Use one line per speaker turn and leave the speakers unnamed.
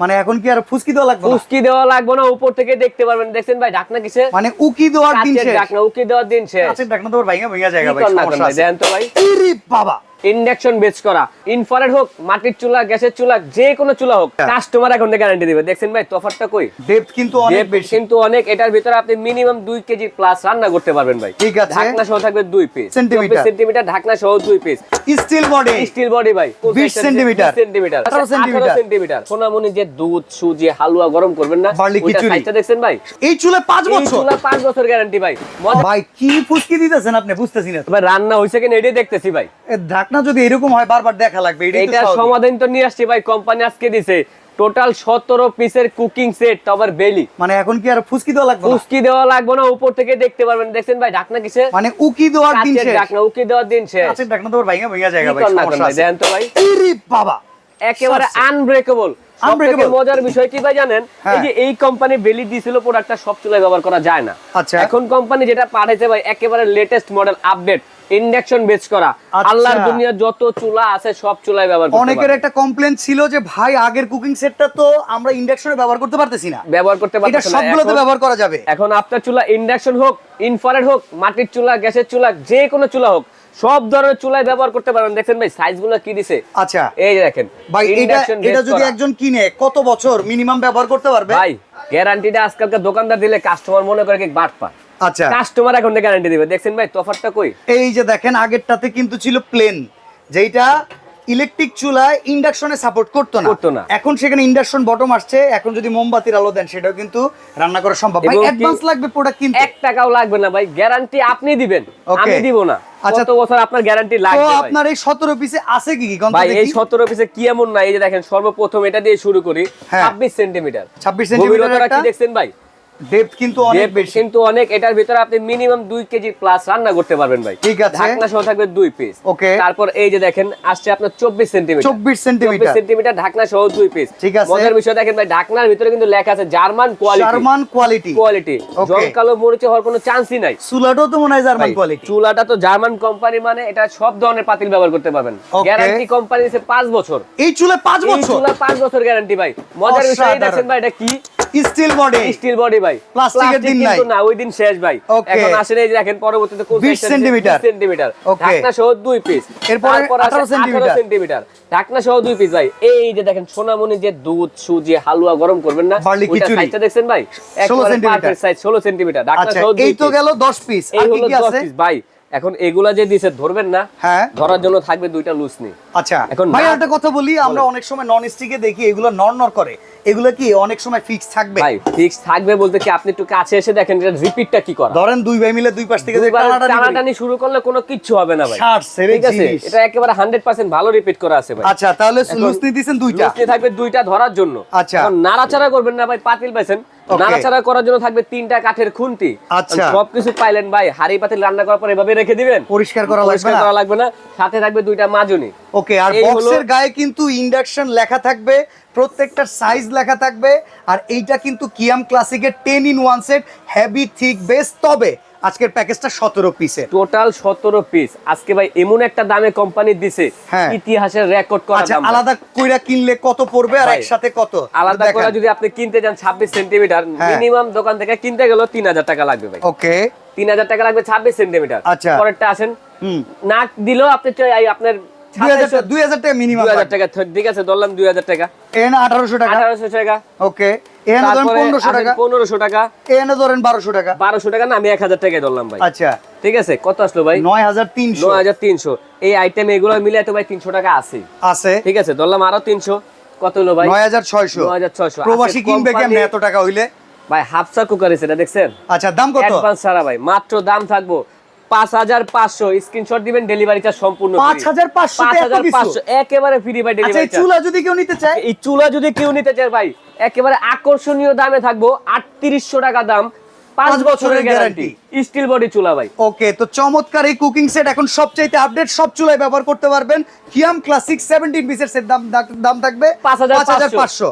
মানে এখন কি আর ফুসকি দেওয়া লাগবে
ফুসকি দেওয়া লাগবে না উপর থেকে দেখতে পারবেন। দেখছেন ভাই ঢাকনা কিসে
মানে উকি দেওয়ার দিন শেষ।
ঢাকনা উকি দেওয়ার দিন শেষ।
আচ্ছা ঢাকনা তো ভাইয়া ভাইয়া জায়গা ভাই সমস্যা আছে।
দেন তো ভাই।
বাবা!
ইন্ডাকশন বেচ করা। ইনফ্রারেড হোক মাটির চুলা গ্যাসের চুলা যে কোনো চুলা হোক
হ্যাঁ।
কাস্টমার এখন গ্যারান্টি দিবে। দেখছেন ভাই তফাৎটা কই?
ডেপথ কিন্তু অনেক বেশি।
কিন্তু অনেক এটার ভিতরে আপনি মিনিমাম দুই কেজি প্লাস রান্না করতে পারবেন ভাই।
ঠিক আছে।
ঢাকনা সহ থাকবে দুই পিস
সেন্টিমিটার।
সেন্টিমিটার ঢাকনা সহ দুই piece
steel body
steel body ভাই
20 সেন্টিমিটার।
সেন্টিমিটার।
18 সেন্টিমিটার।
সেন্টিমিটার। সোনামণি যে দুধ সুজি হালুয়া গরম করবেন না
খিচুড়ি।
সাইজটা দেখছেন ভাই?
এই চুলা পাঁচ
এই
বছর?
চুলা পাঁচ বছর গ্যারান্টি ভাই।
ভাই কি ফুসকি দিতেছেন আপনি? বুঝতেছি না।
ভাই রান্না হয়েছে কিনা এটাই দেখতেছি ভাই।
এ ঢাকনা যদি এরকম হয় বারবার দেখা লাগবে স্বাভাবিক।
সমাধান তো নিয়ে আসছি ভাই কোম্পানি আজকে দিছে। টোটাল সতেরো পিসের কুকিং সেট আবার বেলি।
মানে এখন কি আর ফুসকি দেওয়া লাগবে
ফুসকি দেওয়া লাগবে না উপর থেকে দেখতে পারবেন। দেখছেন ভাই ঢাকনা কিসে
মানে উকি দেওয়ার দিন শেষ।
ঢাকনা উকি দেওয়ার দিন শেষ।
আচ্ছা ঢাকনা তো ভাইয়া
ভাইয়া
জায়গা ভাই সমস্যা আছে।
দেন তো ভাই।
বাবা।
একেবারে আনব্রেকেবল? মজার বিষয় কি ভাই জানেন
হ্যাঁ।
এই যে এই কোম্পানি বেলি দিছিল প্রোডাক্টটা সব চুলায় ব্যবহার করা যায় না
আচ্ছা।
এখন কোম্পানি যেটা পাঠাইছে ভাই একেবারে লেটেস্ট মডেল আপডেট ইন্ডাকশন বেচ করা
আচ্ছা।
আল্লাহর দুনিয়ার যত চুলা আছে সব চুলায় ব্যবহার করতে
অনেকের একটা কমপ্লেন ছিল যে ভাই আগের কুকিং সেটটা তো আমরা ইন্ডাকশনে ব্যবহার করতে পারতেছি না
ব্যবহার করতে।
সবগুলোতে ব্যবহার করা যাবে
এখন আপনার চুলা ইন্ডাকশন হোক ইনফ্রারেড হোক মাটির চুলা গ্যাসের চুলা যে কোনো চুলা হোক সব ধরনের চুলায় ব্যবহার করতে পারবেন দেখেন ভাই সাইজগুলো কি দিছে?
আচ্ছা।
এই যে দেখেন
ভাই এটা এটা যদি একজন কিনে কত বছর মিনিমাম ব্যবহার করতে পারবে?
ভাই গ্যারান্টিটা আজকালকার দোকানদার দিলে কাস্টমার মনে করে কি বাট পা
আচ্ছা।
কাস্টমার এখন গ্যারান্টি দিবে। দেখছেন ভাই তফাৎটা কই?
এই যে দেখেন আগেরটাতে কিন্তু ছিল প্লেন যেটা ইলেকট্রিক চুলায় ইন্ডাকশনে সাপোর্ট করতো না।
করতো না।
এখন সেখানে ইন্ডাকশন বটম আসছে এখন যদি মোমবাতির আলো দেন সেটাও কিন্তু রান্না করা সম্ভব। ভাই অ্যাডভান্স লাগবে প্রোডাক্ট কিন্তু?
এক টাকাও লাগবে না ভাই। গ্যারান্টি আপনি দিবেন। আমি দিব না।
আচ্ছা,
কত বছর আপনার গ্যারান্টি লাগবে ভাই?
আপনার এই 17 পিসে আছে কি কি?
ভাই এই সতেরো পিসে কি এমন না? এই যে দেখেন সর্বপ্রথম এটা দিয়ে শুরু করি
হ্যাঁ।
ছাব্বিশ সেন্টিমিটার
26 সেন্টিমিটার
গভীরতাটা কি দেখছেন ভাই?
ডেপথ কিন্তু অনেক বেশি।
কিন্তু অনেক এটার ভিতরে আপনি মিনিমাম দুই কেজি প্লাস রান্না করতে পারবেন ভাই।
ঠিক আছে।
ঢাকনা সহ থাকবে দুই পিস
Okay.
তারপর এই যে দেখেন আসছে আপনার চব্বিশ সেন্টিমিটার
24 সেন্টিমিটার
সেন্টিমিটার ঢাকনা সহ দুই পিস
ঠিক আছে।
মজার বিষয় দেখেন ভাই ঢাকনার ভিতরে কিন্তু লেখা আছে German quality
German quality
quality
Okay.
জল কালো মরিচে হওয়ার কোনো চান্সই নাই।
সুলাটাও তো মনে হয় জার্মান কোয়ালিটি
চুলাটা তো জার্মান কোম্পানি মানে এটা সব ধরনের পাতিল ব্যবহার করতে পারবেন। গ্যারান্টি কোম্পানি দিচ্ছে পাঁচ বছর।
এই চুলে 5
এই
বছর?
চুলা পাঁচ বছর গ্যারান্টি ভাই। মজার বিষয়। দেখছেন ভাই এটা কি?
স্টিল বডি
স্টিল বডি ভাই।
প্লাস্টিকের দিন নাই।
না ওই দিন শেষ ভাই। এখন আসলে এই যে দেখেন পরবর্তীতে কোন
20 সেন্টিমিটার।
Centimetre
Okay.
ঢাকনা সহ দুই পিস
এরপরে
তারপর
18 সেন্টিমিটার।
সেন্টিমিটার ঢাকনা সহ দুই পিস ভাই। এই যে দেখেন সোনামণি যে দুধ সুজি হালুয়া গরম করবেন না ওইটা। সাইজটা দেখছেন ভাই?
16 সেন্টিমিটার।
সাইজ 16 সেন্টিমিটার ঢাকনা সহ দুই
এই তো গেল 10 পিস আর কি কি
10
আছে?
পিস ভাই। এখন এগুলা যে দিছে ধরবেন না।
হ্যাঁ।
ধরার জন্য থাকবে দুইটা লুসনি
আচ্ছা
এখন
ভাই একটা কথা বলি আমরা অনেক সময় নন স্টিকে দেখি এগুলো নড়নড় করে। এগুলো কি অনেক সময় ফিক্স থাকবে?
ভাই ফিক্স থাকবে বলতে কি আপনি একটু কাছে এসে দেখেন এটা রিপিটটা কি করা?
ধরেন দুই ভাই মিলে দুই পাশ থেকে টানাটানি
শুরু করলে কোনো কিচ্ছু হবে না ভাই। ঠিক আছে। এটা একেবারে 100% ভালো রিপিট করা আছে ভাই।
আচ্ছা তাহলে লুসনি দিছেন দুইটা?
লুচনি থাকবে দুইটা ধরার জন্য।
আচ্ছা।
এখন নাড়াচাড়া করবেন না ভাই পাতিল পাইছেন. নাড়াচাড়া করার জন্য থাকবে তিনটা কাঠের খুন্তি।
আচ্ছা।
সবকিছু পাইলেন ভাই হাড়ি পাতিল রান্না করার পর এভাবে রেখে দিবেন?
পরিষ্কার করা লাগবে
পরিষ্কার করা লাগবে না। সাথে থাকবে দুইটা মাজুনি।
ওকে আর বক্সের গায়ে কিন্তু ইন্ডাকশন লেখা থাকবে প্রত্যেকটার সাইজ লেখা থাকবে আর এইটা কিন্তু Kiam ক্লাসিকের ten in one set heavy thick base তবে আজকের প্যাকেজটা সতেরো পিসের
টোটাল সতেরো পিস আজকে ভাই এমন একটা দামে কোম্পানি দিছে
হ্যাঁ।
ইতিহাসের রেকর্ড করা
আচ্ছা আলাদা কইরা কিনলে কত পড়বে আর একসাথে কত?
আলাদা করে যদি আপনি কিনতে যান ছাব্বিশ সেন্টিমিটার
হ্যাঁ।
মিনিমাম দোকান থেকে কিনতে গেলেও তিন হাজার টাকা লাগবে ভাই।
ওকে।
তিন হাজার টাকা লাগবে ছাব্বিশ সেন্টিমিটার
আচ্ছা।
পরেরটা আসেন। নাক দিলেও আপনি এই আপনার
দুই হাজার টাকা মিনিমাম
দুই হাজার টাকা ঠিক আছে ধরলাম দুই হাজার টাকা।
এন আঠারোশো টাকা।
আঠারোশো টাকা।
ওকে। পনেরোশো টাকা।
পনেরোশো টাকা।
এনে ধরেন বারোশো টাকা।
বারোশো টাকা না আমি এক হাজার টাকায় ধরলাম ভাই।
আচ্ছা।
ঠিক আছে? কত আসলো ভাই?
নয় হাজার তিনশো।
নয় হাজার তিনশো। এই আইটেম এগুলো মিলে তো ভাই তিনশো টাকা আছে।
আছে।
ঠিক আছে? ধরলাম আরও তিনশো। কত হলো ভাই?
নয় হাজার ছয়শো।
নয় হাজার ছয়শো।
প্রবাসী কিনবে এত টাকা হইলে?
ভাই হাফসা কুকার সেটা দেখছেন?
আচ্ছা দাম কত?
অ্যাডভান্স ছাড়া ভাই মাত্র দাম থাকব পাঁচ হাজার পাঁচশো। স্ক্রিনশট দিবেন ডেলিভারি চার্জ সম্পূর্ণ
পাঁচ হাজার পাঁচশো
পাঁচ হাজার পাঁচশো একেবারে ফ্রি
আচ্ছা
ডেলিভারি
চুলা যদি কেউ নিতে চায়?
এই চুলা যদি কেউ নিতে চায় ভাই একেবারে আকর্ষণীয় দামে থাকব আটত্রিশশো টাকা দাম পাঁচ
বছরের
গ্যারান্টি স্টিল বডি চুলা ভাই।
ওকে তো চমৎকার এই কুকিং সেট এখন সবচাইতে আপডেট সব চুলায় ব্যবহার করতে পারবেন। কিয়াম ক্লাসিক সেভেন্টিন পিসের সেট দাম দাম থাকবে
5500
পাঁচ হাজার পাঁচশো।